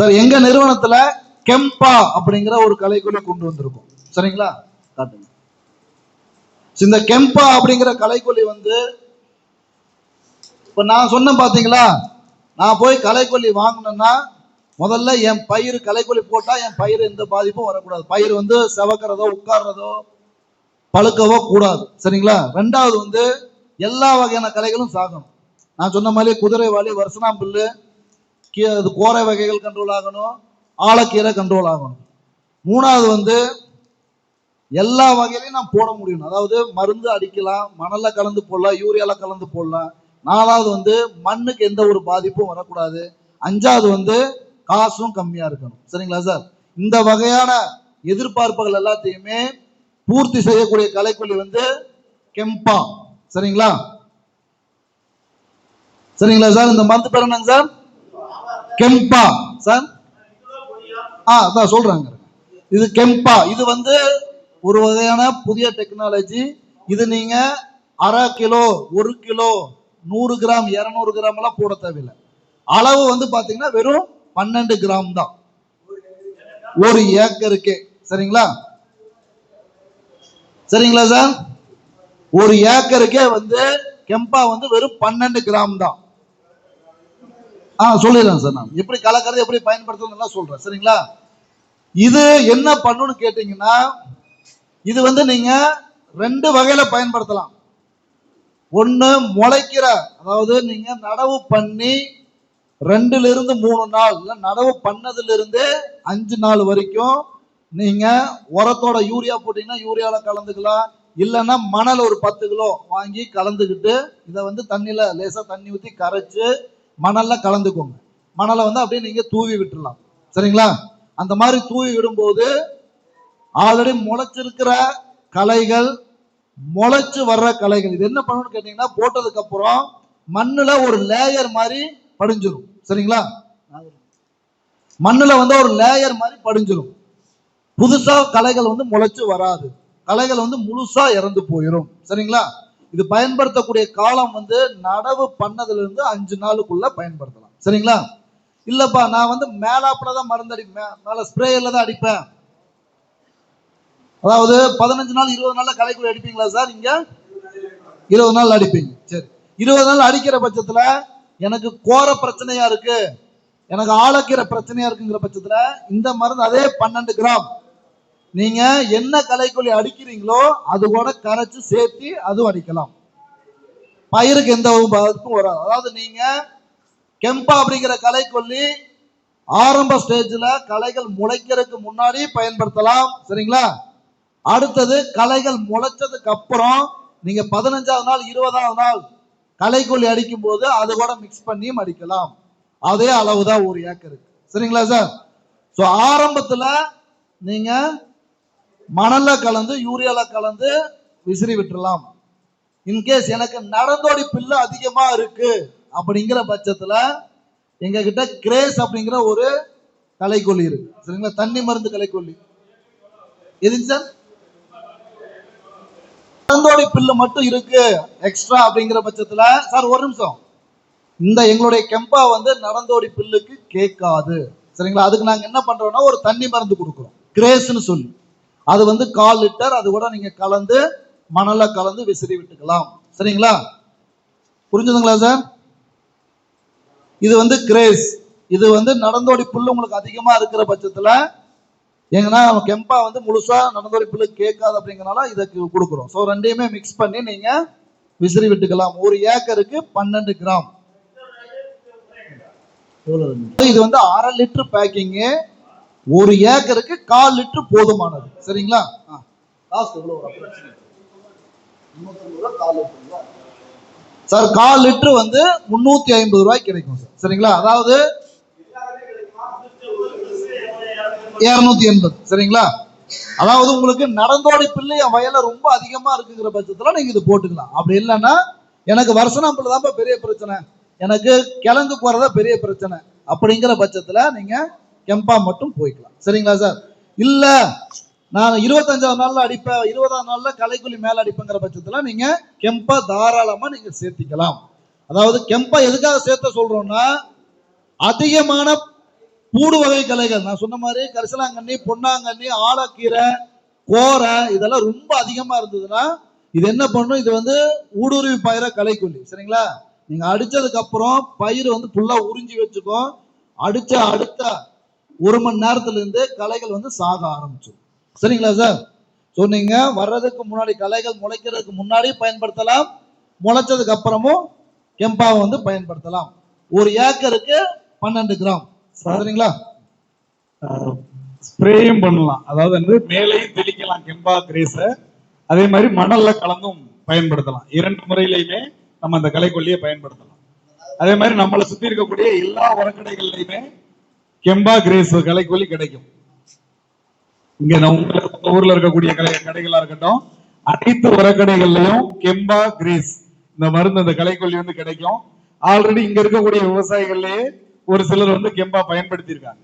Sir எங்க நிறுவனத்துல கெம்பா அப்படிங்கிற ஒரு கலைக்குழு கொண்டு வந்திருக்கோம். சரிங்களா? காட்டுங்க. இந்த கெம்பா அப்படிங்கிற கலைக்கொல்லி வந்து இப்ப நான் சொன்னேன் பாத்தீங்களா? நான் போய் கலைக்கொல்லி வாங்கினேன்னா முதல்ல என் பயிர் கலைக்கொல்லி போட்டா என் பயிர் எந்த பாதிப்பும் வரக்கூடாது. பயிர் வந்து செவக்கிறதோ உட்கார்றதோ பழுக்கவோ கூடாது. சரிங்களா? ரெண்டாவது வந்து எல்லா வகையான கலைகளும் சாகணும். நான் சொன்ன மாதிரி குதிரைவாளி வருஷனா புல்லு அது கோரை வகைகள் கண்ட்ரோல் ஆகணும் ஆழக்கீரை கண்ட்ரோல் ஆகணும். மூணாவது வந்து எல்லா வகையிலையும் நான் போட முடியும் அதாவது மருந்து அடிக்கலாம் மணலில் கலந்து போடலாம் யூரியால கலந்து போடலாம். நாலாவது வந்து மண்ணுக்கு எந்த ஒரு பாதிப்பும் வரக்கூடாது. அஞ்சாவது வந்து காசும் கம்மியா இருக்கணும். சரிங்களா சார்? இந்த வகையான எதிர்பார்ப்புகள் எல்லாத்தையுமே பூர்த்தி செய்யக்கூடிய கலைக்கொல்லி வந்து கெம்பா. சரிங்களா? சரிங்களா சார்? இந்த மருந்து பேர் என்னங்க சார்? கெம்பா. சார்? ஆ அதான் சொல்றாங்க. இது கெம்பா. இது வந்து ஒரு வகையான புதிய டெக்னாலஜி இது நீங்க அரை கிலோ ஒரு கிலோ நூறு கிராம் இரநூறு கிராம் எல்லாம் போட தேவையில்லை. அளவு வந்து பாத்தீங்கன்னா வெறும் பன்னெண்டு கிராம் தான். ஒரு ஏக்கருக்கு. சரிங்களா? சரிங்களா சார்? ஒரு ஏக்கருக்கே வந்து கெம்பா வந்து வெறும் பன்னெண்டு கிராம் தான். ஆ சொல்லிடுறேன் சார் நான். எப்படி கலக்கிறது எப்படி பயன்படுத்துறதுலாம் சொல்றேன். சரிங்களா? இது என்ன பண்ணுன்னு கேட்டீங்கன்னா இது வந்து நீங்க ரெண்டு வகையில பயன்படுத்தலாம். ஒன்று முளைக்கிற அதாவது நீங்க நடவு பண்ணி ரெண்டுல இருந்து மூணு நாள் இல்லை நடவு பண்ணதுல இருந்து அஞ்சு நாள் வரைக்கும் நீங்க உரத்தோட யூரியா போட்டீங்கன்னா யூரியால கலந்துக்கலாம். இல்லைன்னா மணல் ஒரு பத்து கிலோ வாங்கி கலந்துக்கிட்டு இதை வந்து தண்ணியில் லேசாக தண்ணி ஊற்றி கரைச்சு மணல்ல கலந்துக்கோங்க. மணலை வந்து அப்படியே நீங்க தூவி விட்டுடலாம் சரிங்களா? அந்த மாதிரி தூவி விடும்போது ஆல்ரெடி முளைச்சிருக்கிற கலைகள் முளைச்சு வர்ற கலைகள் இது என்ன பண்ணணும்னு கேட்டீங்கன்னா போட்டதுக்கு அப்புறம் மண்ணுல ஒரு லேயர் மாதிரி படிஞ்சிடும் சரிங்களா? மண்ணுல வந்து ஒரு லேயர் மாதிரி படிஞ்சிடும் புதுசா கலைகள் வந்து முளைச்சு வராது. கலைகள் வந்து முழுசா இறந்து போயிடும் சரிங்களா? இது பயன்படுத்தக்கூடிய காலம் வந்து நடவு பண்ணதுல இருந்து அஞ்சு நாளுக்குள்ள பயன்படுத்தலாம். சரிங்களா? இல்லப்பா நான் வந்து மேலாப்புல தான் மருந்து அடிப்பேன் மேல ஸ்ப்ரேயர்ல தான் அடிப்பேன். அதாவது பதினஞ்சு நாள் இருபது நாள்ல கலைக்குள்ள அடிப்பீங்களா சார் இங்க? இருபது நாள் அடிப்பீங்க. சரி. இருபது நாள் அடிக்கிற பட்சத்துல எனக்கு கோர பிரச்சனையா இருக்கு. எனக்கு ஆளக்கிற பிரச்சனையா இருக்குங்கிற பட்சத்துல இந்த மருந்து அதே பன்னெண்டு கிராம் நீங்க என்ன களைக்கொல்லி அடிக்கிறீங்களோ அது கூட கரைச்சு சேர்த்து அதுவும் அடிக்கலாம். பயிருக்கு எந்த ஒரு பாதிப்பும் வராது. அதாவது நீங்க கெம்பா அப்படிங்கிற களைக்கொல்லி ஆரம்ப ஸ்டேஜில் களைகள் முளைக்கிறதுக்கு முன்னாடி பயன்படுத்தலாம். சரிங்களா? அடுத்தது களைகள் முளைச்சதுக்கு அப்புறம் நீங்க பதினஞ்சாவது நாள் இருபதாவது நாள் களைக்கொல்லி அடிக்கும் போது அது கூட மிக்ஸ் பண்ணியும் அடிக்கலாம். அதே அளவு தான் ஒரு ஏக்கருக்கு சரிங்களா சார் ஸோ ஆரம்பத்தில் நீங்கள் மணல்ல கலந்து யூரியால கலந்து விசிறி விட்டுறலாம். இன்கேஸ் எனக்கு நடந்தோடி பில்லு அதிகமா இருக்கு அப்படிங்கிற பட்சத்துல எங்க கிட்ட கிரேஸ் அப்படிங்கிற ஒரு கலைக்கொல்லி இருக்கு. சரிங்களா? தண்ணி மருந்து கலைக்கொல்லி எதுங்க சார்? நடந்தோடி பில்லு மட்டும் இருக்கு எக்ஸ்ட்ரா அப்படிங்கிற பட்சத்துல சார் ஒரு நிமிஷம். இந்த எங்களுடைய கெம்பா வந்து நடந்தோடி பில்லுக்கு கேட்காது. சரிங்களா? அதுக்கு நாங்க என்ன பண்றோம்னா ஒரு தண்ணி மருந்து கொடுக்குறோம். கிரேஸ்னு சொல்லி. அது வந்து கால் லிட்டர் அது கூட நீங்க கலந்து மணல கலந்து விசிறி விட்டுக்கலாம். சரிங்களா? புரிஞ்சுதுங்களா சார் இது வந்து கிரேஸ் இது வந்து நடந்தோடி புல் உங்களுக்கு அதிகமா இருக்கிற பட்சத்துல எங்கன்னா கெம்பா வந்து முழுசா நடந்தோடி புல்லு கேட்காது அப்படிங்கிறனால இதுக்கு கொடுக்குறோம். ஸோ ரெண்டையுமே மிக்ஸ் பண்ணி நீங்க விசிறி விட்டுக்கலாம். ஒரு ஏக்கருக்கு பன்னெண்டு கிராம். இது வந்து அரை லிட்டர் பேக்கிங்கு ஒரு ஏக்கருக்கு கால் லிட்டர் போதுமானது. சரிங்களா? எவ்வளோ? சார் கால் லிட்டர் வந்து முன்னூத்தி ஐம்பது ரூபாய்க்கு கிடைக்கும் சார். சரிங்களா? அதாவது இருநூத்தி எண்பது. சரிங்களா? அதாவது உங்களுக்கு நடந்தோடி பிள்ளை என் வயல்ல ரொம்ப அதிகமா இருக்குங்கிற பட்சத்துல நீங்க இது போட்டுக்கலாம். அப்படி இல்லைன்னா எனக்கு வருஷனாம்பிள் தான் பெரிய பிரச்சனை. எனக்கு கிழங்கு போறதா பெரிய பிரச்சனை. அப்படிங்கிற பட்சத்துல நீங்க கெம்பா மட்டும் போய்க்கலாம். சரிங்களா சார்? இல்ல நான் இருபத்தஞ்சாவது நாள்ல அடிப்பேன் இருபதாம் நாள்ல களைக்குழி மேல அடிப்பேங்கிற பட்சத்துல நீங்க கெம்பா தாராளமா நீங்க சேர்த்திக்கலாம். அதாவது கெம்பா எதுக்காக சேர்த்த சொல்றோம்னா அதிகமான பூடு வகை கலைகள். நான் சொன்ன மாதிரி கரிசலாங்கண்ணி பொன்னாங்கண்ணி ஆலக்கீரை கோரை இதெல்லாம் ரொம்ப அதிகமா இருந்ததுன்னா இது என்ன பண்ணும்? இது வந்து ஊடுருவி பயிர கலைக்குள்ளி சரிங்களா? நீங்க அடிச்சதுக்கு அப்புறம் பயிர் வந்து ஃபுல்லா உறிஞ்சி வச்சுக்கும். அடிச்ச அடுத்த ஒரு மணி நேரத்துல இருந்து களைகள் வந்து சாக ஆரம்பிச்சிடும் சரிங்களா சார்? ஸோ நீங்க வர்றதுக்கு முன்னாடி களைகள் முளைக்கிறதுக்கு முன்னாடி பயன்படுத்தலாம். முளைச்சதுக்கு அப்புறமும் கெம்பாவை வந்து பயன்படுத்தலாம். ஒரு ஏக்கருக்கு பன்னெண்டு கிராம். சரிங்களா? ஸ்ப்ரேயும் பண்ணலாம். அதாவது வந்து மேலேயும் தெளிக்கலாம் கெம்பா கிரேஸ. அதே மாதிரி மணல்ல கலந்தும் பயன்படுத்தலாம். இரண்டு முறையிலையுமே நம்ம அந்த களைக்கொல்லியை பயன்படுத்தலாம். அதே மாதிரி நம்மளை சுத்தி இருக்கக்கூடிய எல்லா உரக்கடைகள்லையுமே கெம்பா கிரேஸ் கலைக்கூலி கிடைக்கும். இங்க நம்ம ஊர்ல இருக்கக்கூடிய கலை கடைகளா இருக்கட்டும் அனைத்து உரக்கடைகள்லயும் கெம்பா கிரேஸ் இந்த மருந்து அந்த கலைக்கொல்லி வந்து கிடைக்கும். ஆல்ரெடி இங்க இருக்கக்கூடிய விவசாயிகள்லயே ஒரு சிலர் வந்து கெம்பா பயன்படுத்தி இருக்காங்க